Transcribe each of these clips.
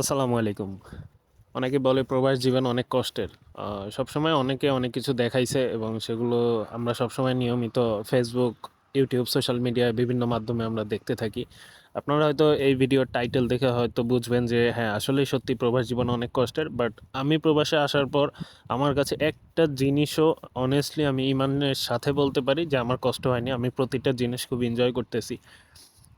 আসসালামু আলাইকুম। অনেকে বলে প্রবাস জীবন অনেক কষ্টের। সবসময় অনেকে অনেক কিছু দেখাইছে এবং সেগুলো আমরা সবসময় নিয়মিত ফেসবুক ইউটিউব সোশ্যাল মিডিয়ায় বিভিন্ন মাধ্যমে আমরা দেখতে থাকি। আপনারা হয়তো এই ভিডিওর টাইটেল দেখে হয়তো বুঝবেন যে হ্যাঁ আসলেই সত্যি প্রবাস জীবন অনেক কষ্টের বাট আমি প্রবাসে আসার পর আমার কাছে একটা জিনিসও অনেস্টলি আমি ইমানের সাথে বলতে পারি যে, আমার কষ্ট হয়নি। আমি প্রতিটা জিনিস খুব এনজয় করতেছি।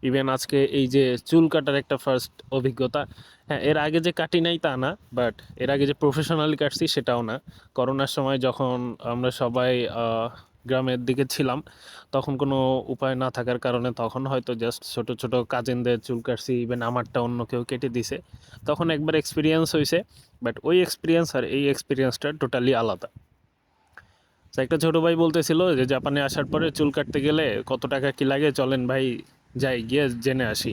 ইভেন আজকে এই যে চুল কাটার একটা ফার্স্ট অভিজ্ঞতা। হ্যাঁ এর আগে যে কাটি নাই তা না বাট এর আগে যে প্রফেশনালি কাটছি সেটাও না। করোনার সময় যখন আমরা সবাই গ্রামের দিকে ছিলাম, তখন কোনো উপায় না থাকার কারণে তখন হয়তো জাস্ট ছোট ছোট কাজিনদের চুল কাটছি ইভেন আমারটা অন্য কেউ কেটে দিছে। তখন একবার এক্সপিরিয়েন্স হয়েছে বাট ওই এক্সপিরিয়েন্স আর এই এক্সপিরিয়েন্সটা টোটালি আলাদা। একটা ছোট ভাই বলতেছিল যে, জাপানে আসার পরে চুল কাটতে গেলে কত টাকা কি লাগে? চলেন ভাই যাই, গিয়ে জেনে আসি।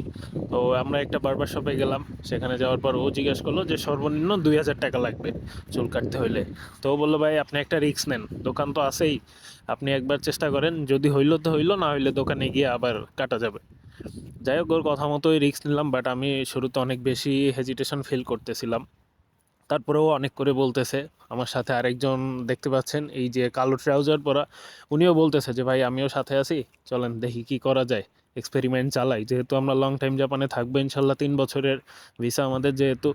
তো আমরা একটা বারবার শপে গেলাম, সেখানে যাওয়ার পর ও জিজ্ঞেস করল যে সর্বনিম্ন দুই হাজার টাকা লাগবে চুল কাটতে হইলে। তো বলল, ভাই, আপনি একটা রিস্ক নেন, দোকান তো আছেই। আপনি একবার চেষ্টা করেন, যদি হইল তো হইল, না হইলে দোকানে গিয়ে আবার কাটা যাবে। যাই হোক, ওর কথা মতোই রিস্ক নিলাম বাট আমি শুরুতে অনেক বেশি হেজিটেশন ফিল করতেছিলাম। তারপরেও অনেক করে বলতেছে, আমার সাথে আরেকজন দেখতে পাচ্ছেন, এই যে কালো ট্রাউজার পরা, উনিও বলতেছে যে, ভাই, আমিও সাথে আছি, চলেন দেখি কি করা যায়। এক্সপেরিমেন্ট চালাই। যেহেতু আমরা লং টাইম জাপানে থাকব, ইনশাল্লাহ তিন বছরের ভিসা আমাদের যেহেতু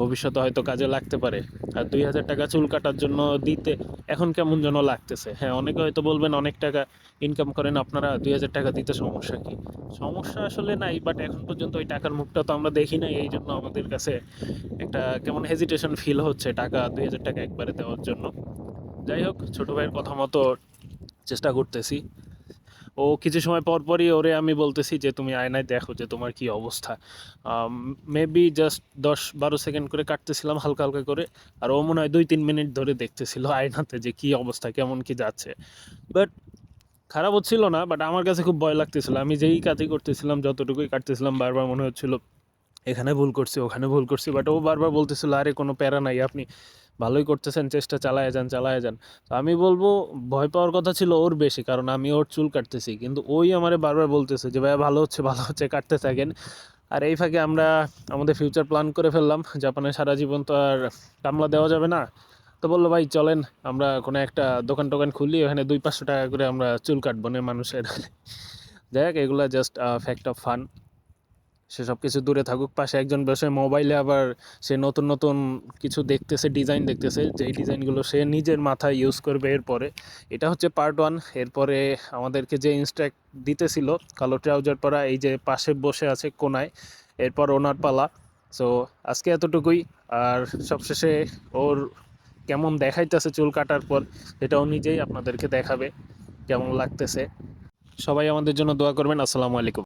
ভবিষ্যতে হয়তো কাজে লাগতে পারে। আর দুই হাজার টাকা চুল কাটার জন্য দিতে এখন কেমন যেন লাগতেছে। হ্যাঁ অনেকে হয়তো বলবেন অনেক টাকা ইনকাম করেন, আপনারা দুই হাজার টাকা দিতে সমস্যা কি? সমস্যা আসলে নাই বাট এখন পর্যন্ত ওই টাকার মুখটা তো আমরা দেখি নাই, এই জন্য আমাদের কাছে একটা কেমন হেজিটেশন ফিল হচ্ছে টাকা, দুই হাজার টাকা একবারে দেওয়ার জন্য। যাই হোক, ছোটো ভাইয়ের কথা মতো চেষ্টা করতেছি। ও কিছু সময় পর পরই ওরে আমি বলতেছি যে, তুমি আয়নায় দেখো যে তোমার কি অবস্থা। মেবি জাস্ট দশ বারো সেকেন্ড করে কাটতেছিলাম হালকা হালকা করে, আর ও মনে হয় দুই তিন মিনিট ধরে দেখতেছিল আয়নাতে যে কি অবস্থা, কেমন কি যাচ্ছে। বাট খারাপ হচ্ছিল না বাট আমার কাছে খুব ভয় লাগতেছিল। আমি যেই কাজই করতেছিলাম, যতটুকুই কাটতেছিলাম, বারবার মনে হচ্ছিল, এখানে ভুল করছি, ওখানে ভুল করছি। বাট ও বারবার বলতেছিল, আরে, কোনো প্যারা নাই আপনি। ভালোই করতেছেন, চেষ্টা চালায় যান চালায় যান। তো আমি বলব, ভয় পাওয়ার কথা ছিল ওর বেশি, কারণ আমি ওর চুল কাটতেছি। কিন্তু ওই আমারে বারবার বলতেছে যে, ভাইয়া, ভালো হচ্ছে ভালো হচ্ছে, কাটতে থাকেন। আর এই ফাঁকে আমরা আমাদের ফিউচার প্ল্যান করে ফেললাম। জাপানে সারা জীবন তো আর কামলা দেওয়া যাবে না। তো বলল, ভাই, চলেন, আমরা কোনো একটা দোকান টোকান খুলি, ওখানে দুই পাঁচশো টাকা করে আমরা চুল কাটবো। না মানুষের। যাই হোক, এগুলো জাস্ট ফ্যাক্ট অফ ফান সেসব কিছু দূরে থাকুক, পাশে একজন বসে মোবাইলে আবার সে নতুন নতুন কিছু দেখতেছে ডিজাইন দেখতেছে, যেই ডিজাইনগুলো সে নিজের মাথায় ইউজ করবে এরপরে। এটা হচ্ছে পার্ট ওয়ান এরপরে আমাদেরকে যে ইনস্ট্রাক্ট দিতেছিল, কালো ট্রাউজার পরা, এই যে পাশে বসে আছে কোনায়, এরপর ওনার পালা। সো আজকে এতটুকুই, আর সবশেষে ওর কেমন দেখাইতেছে চুল কাটার পর, সেটাও নিজেই আপনাদেরকে দেখাবে, কেমন লাগতেছে। সবাই আমাদের জন্য দোয়া করবেন, আসসালামু আলাইকুম।